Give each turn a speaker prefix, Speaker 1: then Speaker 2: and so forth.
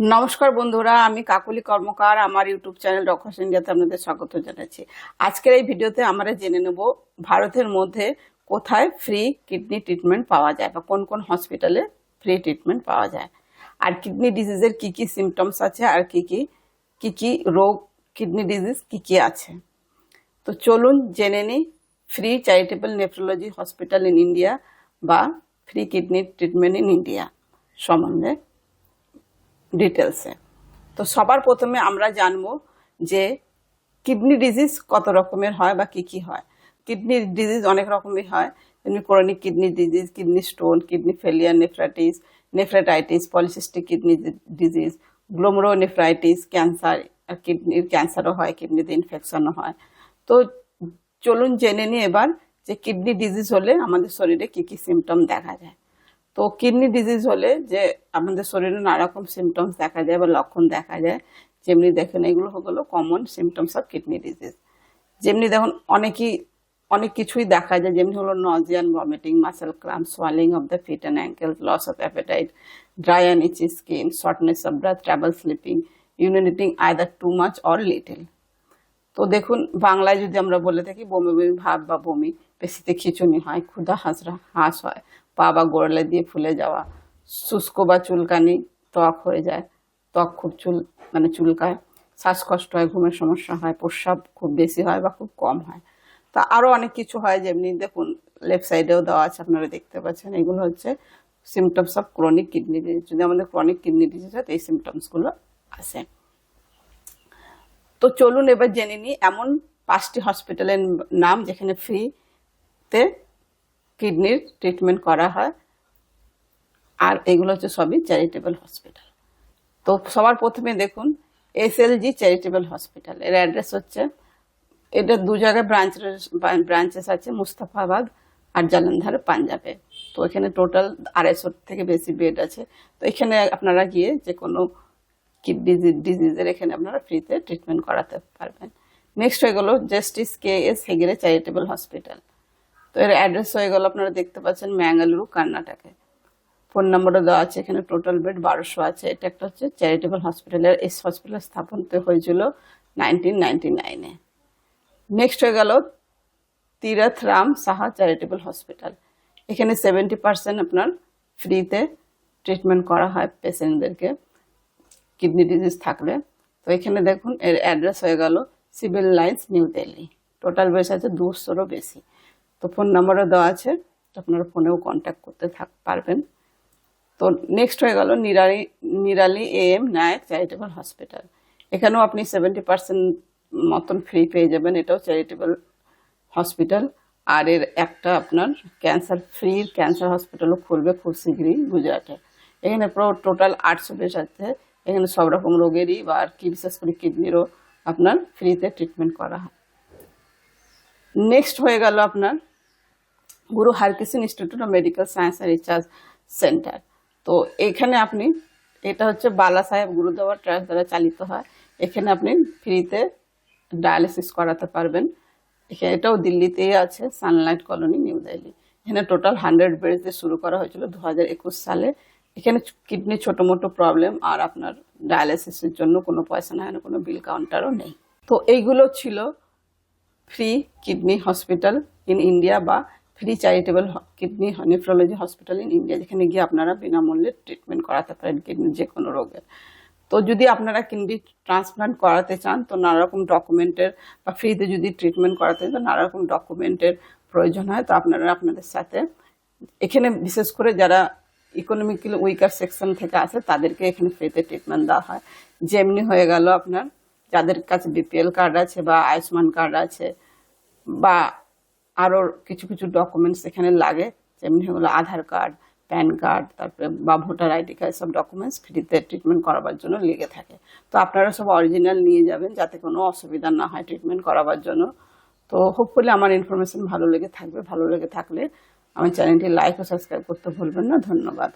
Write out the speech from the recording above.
Speaker 1: নমস্কার বন্ধুরা, আমি কাকুলি কর্মকার, আমার ইউটিউব চ্যানেল ডক্টর ইন্ডিয়াতে আপনাদের স্বাগত জানাচ্ছি। আজকের এই ভিডিওতে আমরা জেনে নেব ভারতের মধ্যে কোথায় ফ্রি কিডনি ট্রিটমেন্ট পাওয়া যায় বা কোন কোন হসপিটালে ফ্রি ট্রিটমেন্ট পাওয়া যায়। আর কিডনি ডিজিজের কি কি সিমটমস আছে আর কি কি কি কি রোগ কিডনি ডিজিজ কি কি আছে। তো চলুন জেনে নিই free charitable nephrology hospital in India বা free kidney treatment in India সম্বন্ধে। ডিটেলসে তো সবার প্রথমে আমরা জানব যে কিডনি ডিজিজ কত রকমের হয় বা কি কি হয়। কিডনি ডিজিজ অনেক রকমের হয়। যেমনি chronic kidney disease kidney stone kidney failure nephritis nephratitis polycystic kidney disease glomerulonephritis cancer কিডনির ক্যান্সারও হয় কিডনিতে ইনফেকশনও হয়। তো চলুন জেনে নিই এবার যে কিডনি ডিজিজ হলে আমাদের শরীরে কি কি সিমটম দেখা যায়। তো কিডনি ডিজিজ হলে যে আমাদের শরীরে নানা রকম সিমটমস দেখা যায় বা লক্ষণ দেখা যায়, যেমনি দেখেন এগুলো হলো common symptoms of kidney disease যেমনি দেখুন অনেকই, অনেক কিছুই দেখা যায়, যেমনি হলো nausea vomiting muscle cramp swelling of the feet and ankle loss of appetite dry and itchy skin shortness of breath trouble sleeping urinating either too much or little তো দেখুন বাংলায় যদি আমরা বলে থাকি, বমি বমি, ভাব বা বমি পেশিতে খিচুনি হয়, ক্ষুধা, হাসরা, হাঁস হয় পা বা গোড়ালে দিয়ে ফুলে যাওয়া শুষ্ক বা চুলকানি ত্বক হয়ে যায়। ত্বক খুব চুল মানে চুলকায়। শ্বাসকষ্ট হয়, ঘুমের সমস্যা হয়, প্রস্রাব খুব বেশি হয় বা খুব কম হয়। তা আরও অনেক কিছু হয় যেমনি দেখুন লেফট সাইডেও দেওয়া আছে, আপনারা দেখতে পাচ্ছেন। এগুলো হচ্ছে symptoms of chronic kidney disease যদি আমাদের ক্রনিক কিডনি ডিজিজ হয় এই সিমটমসগুলো আসে তো চলুন এবার জেনে নিই, এমন পাঁচটি হসপিটালের নাম যেখানে ফ্রিতে কিডনির ট্রিটমেন্ট করা হয়। আর এগুলো হচ্ছে সবই চ্যারিটেবল হসপিটাল তো সবার প্রথমে দেখুন S L G charitable hospital এর অ্যাড্রেস হচ্ছে, এটা দু জায়গায় ব্রাঞ্চ ব্রাঞ্চেস আছে, মুস্তাফাবাদ আর জালন্ধার পাঞ্জাবে। তো এখানে টোটাল আড়াইশো থেকে বেশি বেড আছে। তো এখানে আপনারা গিয়ে যে কোনো কিডনি ডিজিজের এখানে আপনারা ফ্রিতে ট্রিটমেন্ট করাতে পারবেন। নেক্সট হয়ে গেল justice K S হেগেরে charitable hospital তো এর অ্যাড্রেস হয়ে গেল আপনারা দেখতে পাচ্ছেন ম্যাঙ্গালুরু কর্ণাটকে ফোন নম্বরও দেওয়া আছে এখানে টোটাল বেড বারোশো আছে। এটা একটা হচ্ছে চ্যারিটেবল হসপিটালের এস হসপিটাল স্থাপন তো হয়েছিল নাইনটিন নাইনটি নাইনে নেক্সট হয়ে গেল তীরথ রাম সাহা চ্যারিটেবল হসপিটাল এখানে সেভেন্টি পার্সেন্ট আপনার ফ্রিতে ট্রিটমেন্ট করা হয় পেশেন্টদেরকে কিডনি ডিজিজ থাকলে। তো এখানে দেখুন, এর অ্যাড্রেস হয়ে গেল civil lines new Delhi total beds আছে দুশোরও বেশি। তো ফোন নাম্বারও দেওয়া আছে আপনারা ফোনেও কন্ট্যাক্ট করতে থাক, পারবেন। তো নেক্সট হয়ে গেল Nirali Nirali A M Naik charitable hospital এখানেও আপনি সেভেন্টি পার্সেন্ট মতন ফ্রি পেয়ে যাবেন, এটাও চ্যারিটেবল হসপিটাল আর এর একটা আপনার ক্যান্সার ফ্রি ক্যান্সার হসপিটালও খুলবে খুব শীঘ্রই গুজরাটে। এখানে পুরো টোটাল আটশো বেশ আছে এখানে সব রকম রোগেরই বা আর কি, বিশেষ করে কিডনিরও আপনার ফ্রিতে ট্রিটমেন্ট করা হয়। নেক্সট হয়ে গেল আপনার Guru Harkisan institute of medical science and research centre. তো এখানে আপনি, এটা হচ্ছে বালা সাহেব গুরুদেওয়ার ট্রাস্ট দ্বারা চালিত হয়। এখানে আপনি ফ্রিতে ডায়ালিসিস করাতে পারবেন। এখানে এটাও দিল্লিতেই আছে, সানলাইট কলোনি, নিউ দিল্লি। এখানে টোটাল হান্ড্রেড বেডস দিয়ে শুরু করা হয়েছিল দু হাজার একুশ সালে। এখানে কিডনি ছোটো মোটো প্রবলেম আর আপনার ডায়ালিসিসের জন্য কোনো পয়সা না কোনো বিল কাউন্টারও নেই। তো এইগুলো ছিল free kidney hospital in India বা free charitable kidney nephrology hospital in India যেখানে গিয়ে আপনারা বিনামূল্যে ট্রিটমেন্ট করাতে পারেন কিডনির যে কোনো রোগের। তো যদি আপনারা কিডনি ট্রান্সপ্লান্ট করাতে চান, তো নানা রকম ডকুমেন্টের বা ফ্রিতে যদি ট্রিটমেন্ট করাতে চান নানা রকম ডকুমেন্টের প্রয়োজন হয়, তো আপনারা আপনাদের সাথে, এখানে বিশেষ করে যারা ইকোনমিক্যালি উইকার সেকশন থেকে আসে, তাদেরকে এখানে ফ্রিতে ট্রিটমেন্ট দেওয়া হয়। যেমনি হয়ে গেল আপনার, যাদের কাছে বিপিএল কার্ড আছে বা আয়ুষ্মান কার্ড আছে, বা আরও কিছু কিছু ডকুমেন্টস এখানে লাগে। যেমনি হলো আধার কার্ড প্যান কার্ড তারপরে বা ভোটার আইডি কার্ড সব ডকুমেন্টস ফ্রিতে ট্রিটমেন্ট করাবার জন্য লেগে থাকে। তো আপনারা সব অরিজিনাল নিয়ে যাবেন যাতে কোনো অসুবিধা না হয় ট্রিটমেন্ট করাবার জন্য। তো হোপফুলি আমার ইনফরমেশন ভালো লেগে থাকবে। ভালো লেগে থাকলে আমার চ্যানেলটি লাইক ও সাবস্ক্রাইব করতে ভুলবেন না। ধন্যবাদ।